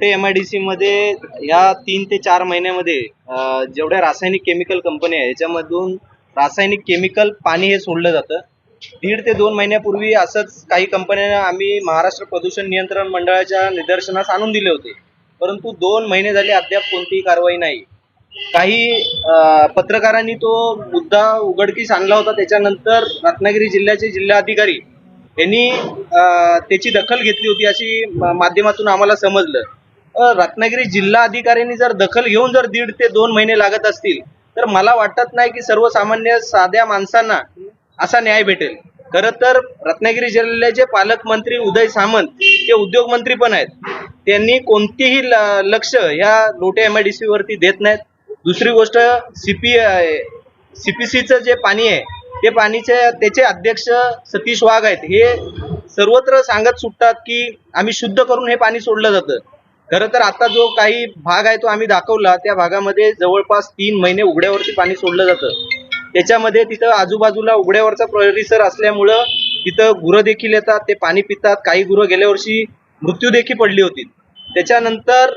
Lote M I D C मध्ये या तीन ते चार महिन्यामध्ये जेवढ्या रासायनिक केमिकल कंपन्या आहे याच्यामधून रासायनिक केमिकल पाणी हे सोडलं जातं. दीड ते दोन महिन्यापूर्वी असंच काही कंपन्यांना आम्ही महाराष्ट्र प्रदूषण नियंत्रण मंडळाच्या निदर्शनास आणून दिले होते. परंतु दोन महिने झाले अद्याप कोणतीही कारवाई नाही. काही पत्रकारांनी तो मुद्दा उघडकीस आणला होता. त्याच्यानंतर रत्नागिरी जिल्ह्याचे जिल्हाधिकारी यांनी त्याची दखल घेतली होती अशी माध्यमातून आम्हाला समजलं. रत्नागिरी जिल्हा अधिकाऱ्यांनी जर दखल घेऊन जर दीड ते दोन महिने लागत असतील तर मला वाटत नाही की सर्वसामान्य साध्या माणसांना असा न्याय भेटेल. खरं तर रत्नागिरी जिल्ह्याचे पालकमंत्री उदय सामंत ते उद्योगमंत्री पण आहेत. त्यांनी कोणतेही ल- लक्ष या Lote M I D C वरती देत नाहीत. दुसरी गोष्ट सीपी सीपीसीचं जे पाणी आहे ते पाणीचे त्याचे अध्यक्ष सतीश वाघ आहेत. हे सर्वत्र सांगत सुटतात की आम्ही शुद्ध करून हे पाणी सोडलं जातं. खरं तर आता जो काही भाग आहे तो आम्ही दाखवला त्या भागामध्ये जवळपास तीन महिने उघड्यावरती पाणी सोडलं जातं. त्याच्यामध्ये तिथं आजूबाजूला उघड्यावरचा परिसर असल्यामुळं तिथं गुरं देखील येतात ते पाणी पितात. काही गुरं गेल्या वर्षी मृत्यू देखील पडली होती. त्याच्यानंतर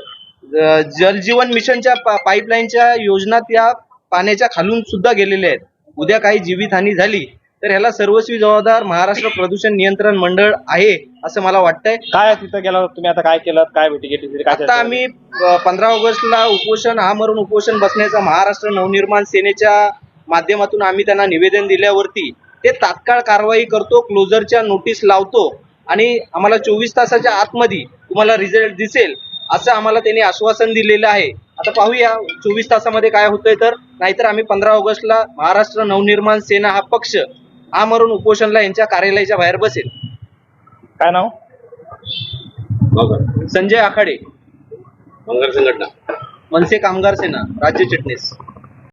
जलजीवन मिशनच्या पा- पाईपलाईनच्या योजना त्या पाण्याच्या खालून सुद्धा गेलेल्या आहेत. उद्या काही जीवितहानी झाली तर ह्याला सर्वस्वी जबाबदार महाराष्ट्र प्रदूषण नियंत्रण मंडळ आहे. असं मला वाटतंय. काय तिथं गेला तुम्ही आता काय केलं? काय भेटी घेतली? काय आता आम्ही पंधरा ऑगस्टला उपोषण आमरण उपोषण बसण्याचा महाराष्ट्र नवनिर्माण सेनेच्या माध्यमातून आम्ही त्यांना निवेदन दिल्यावरती ते तात्काळ कारवाई करतो क्लोजरच्या नोटीस लावतो आणि आम्हाला चोवीस तासाच्या आतमध्ये तुम्हाला रिझल्ट दिसेल असं आम्हाला त्यांनी आश्वासन दिलेलं आहे. आता पाहूया चोवीस तासामध्ये काय होतंय तर. नाहीतर आम्ही पंधरा ऑगस्टला महाराष्ट्र नवनिर्माण सेना हा पक्ष आमरण उपोषणला यांच्या कार्यालयाच्या बाहेर बसेल. काय नाव? संजय आखाडे. कामगार संघटना. मनसे कामगार सेना राज्य चिटणीस.